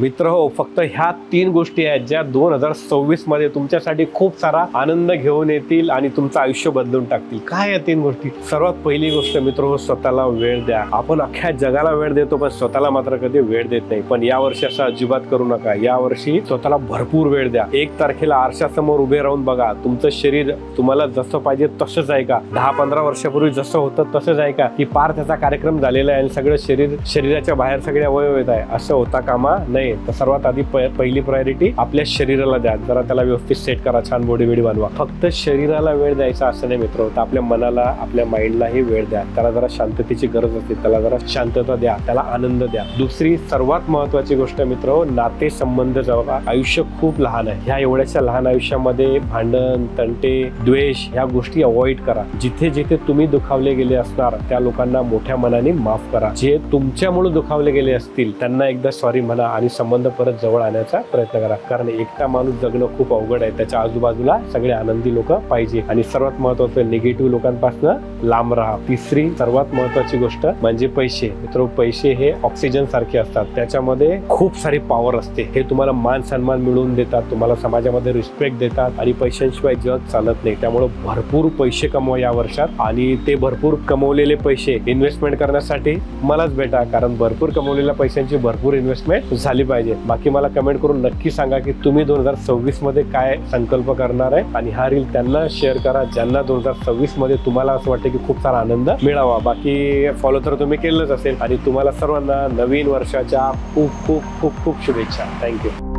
मित्र हो फक्त ह्या तीन गोष्टी आहेत ज्या दोन हजार सव्वीसमध्ये तुमच्यासाठी खूप सारा आनंद घेऊन येतील आणि तुमचं आयुष्य बदलून टाकतील. काय या तीन गोष्टी? सर्वात पहिली गोष्ट मित्र हो स्वतःला वेळ द्या. आपण अख्ख्या जगाला वेळ देतो पण स्वतःला मात्र कधी वेळ देत नाही. पण या वर्षी असं अजिबात करू नका. या वर्षी स्वतःला भरपूर वेळ द्या. एक तारखेला आरशासमोर उभे राहून बघा. तुमचं शरीर तुम्हाला जसं पाहिजे तसंच आहे का? दहा पंधरा वर्षापूर्वी जसं होतं तसंच आहे का? की पार त्याचा कार्यक्रम झालेला आहे आणि सगळं शरीर शरीराच्या बाहेर सगळे अवयव येत आहे. असं होता कामा नाही तर सर्वात आधी प- पहिली प्रायोरिटी आपल्या शरीराला द्या. जरा त्याला व्यवस्थित सेट करा छान बॉडी बिडी बनवा. फक्त शरीराला वेळ द्यायचा असं नाही मित्र तर आपल्या मनाला आपल्या माइंडलाही वेळ द्या. त्याला जरा शांततेची गरज असते त्याला जरा शांतता द्या त्याला आनंद द्या. दुसरी सर्वात महत्वाची गोष्ट मित्र नाते संबंध जवळ आयुष्य खूप लहान आहे. ह्या एवढ्याशा लहान आयुष्यामध्ये भांडण तंटे द्वेष ह्या गोष्टी अवॉइड करा. जिथे जिथे तुम्ही दुखावले गेले असणार त्या लोकांना मोठ्या मनाने माफ करा. जे तुमच्यामुळे दुखावले गेले असतील त्यांना एकदा सॉरी म्हणा आणि संबंध परत जवळ आणण्याचा प्रयत्न करा. कारण एकटा माणूस जगणं खूप अवघड आहे. त्याच्या आजूबाजूला सगळे आनंदी लोक पाहिजे. आणि सर्वात महत्वाचं निगेटिव्ह लोकांपासून लांब राहा. तिसरी सर्वात महत्वाची गोष्ट म्हणजे पैसे. मित्र पैसे हे ऑक्सिजन सारखे असतात. त्याच्यामध्ये खूप सारी पॉवर असते. हे तुम्हाला मान सन्मान मिळवून देतात. तुम्हाला समाजामध्ये रिस्पेक्ट देतात. आणि पैशांशिवाय जग चालत नाही. त्यामुळे भरपूर पैसे कमवा या वर्षात. आणि ते भरपूर कमवलेले पैसे इन्व्हेस्टमेंट करण्यासाठी मलाच भेटा. कारण भरपूर कमवलेल्या पैशांची भरपूर इन्व्हेस्टमेंट झाली पाहिजे बाकी मला कमेंट करून नक्की सांगा की तुम्ही दोन हजार सव्वीसमध्ये काय संकल्प करणार आहे आणि हा रील त्यांना शेअर करा ज्यांना दोन हजार सव्वीसमध्ये तुम्हाला असं वाटतं की खूप सारा आनंद मिळावा बाकी फॉलो तर तुम्ही केलंच असेल आणि तुम्हाला सर्वांना नवीन वर्षाच्या खूप खूप खूप खूप शुभेच्छा thank you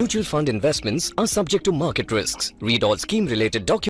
Mutual fund investments are subject to market risks. Read all scheme related documents.